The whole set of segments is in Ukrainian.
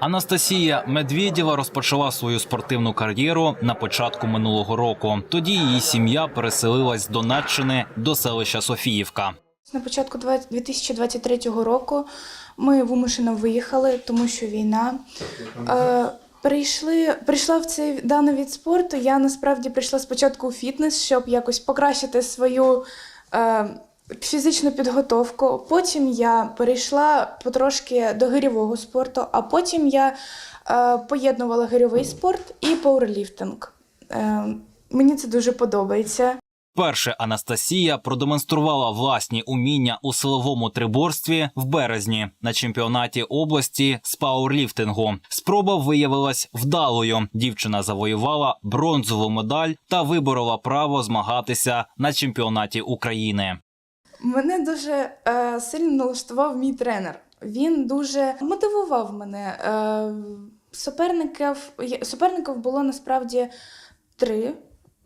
Анастасія Медведєва розпочала свою спортивну кар'єру на початку минулого року. Тоді її сім'я переселилась з Донеччини до селища Софіївка. На початку 20- 2023 року ми вимушено виїхали, тому що війна. Е, прийшли, прийшла в цей даний від спорту. Я насправді прийшла спочатку у фітнес, щоб якось покращити свою е, фізичну підготовку. Потім я перейшла потрошки до гирьового спорту, а потім я е, поєднувала гирьовий спорт і пауерліфтинг. Е, мені це дуже подобається. Перше Анастасія продемонструвала власні уміння у силовому триборстві в березні на чемпіонаті області з пауерліфтингу. Спроба виявилась вдалою. Дівчина завоювала бронзову медаль та виборола право змагатися на чемпіонаті України. Мене дуже е, сильно налаштував мій тренер. Він дуже мотивував мене. Е, суперників, суперників було насправді три.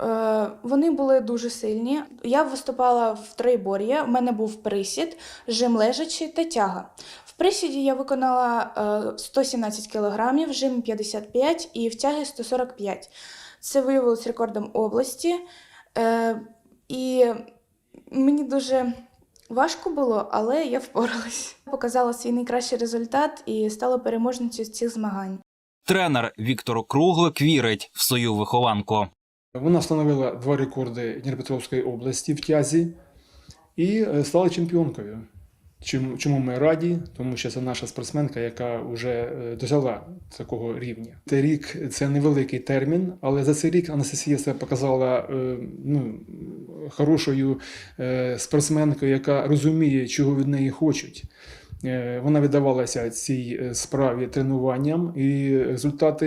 Е, вони були дуже сильні. Я виступала в тройбор'ї. У мене був присід, жим лежачий та тяга. В присіді я виконала е, 117 кг, жим 55 і в тяги 145. Це виявилось рекордом області. Е, і Мені дуже важко було, але я впоралась. Показала свій найкращий результат і стала переможницею з цих змагань. Тренер Віктор Круглик вірить в свою вихованку. Вона встановила два рекорди Дніпропетровської області в тязі і е, стала чемпіонкою. Чому, ми раді? Тому що це наша спортсменка, яка вже е, досягла такого рівня. Цей рік це невеликий термін, але за цей рік Анастасія себе показала е, ну, хорошою е, спортсменкою, яка розуміє, чого від неї хочуть. Е, Вона віддавалася цій е, справі тренуванням, і результати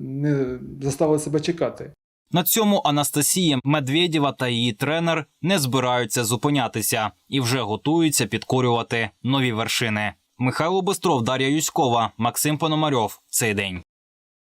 не заставили себе чекати. На цьому Анастасія Медведєва та її тренер не збираються зупинятися і вже готуються підкорювати нові вершини. Михайло Бистров, Дар'я Юськова, Максим Пономарьов. Цей день.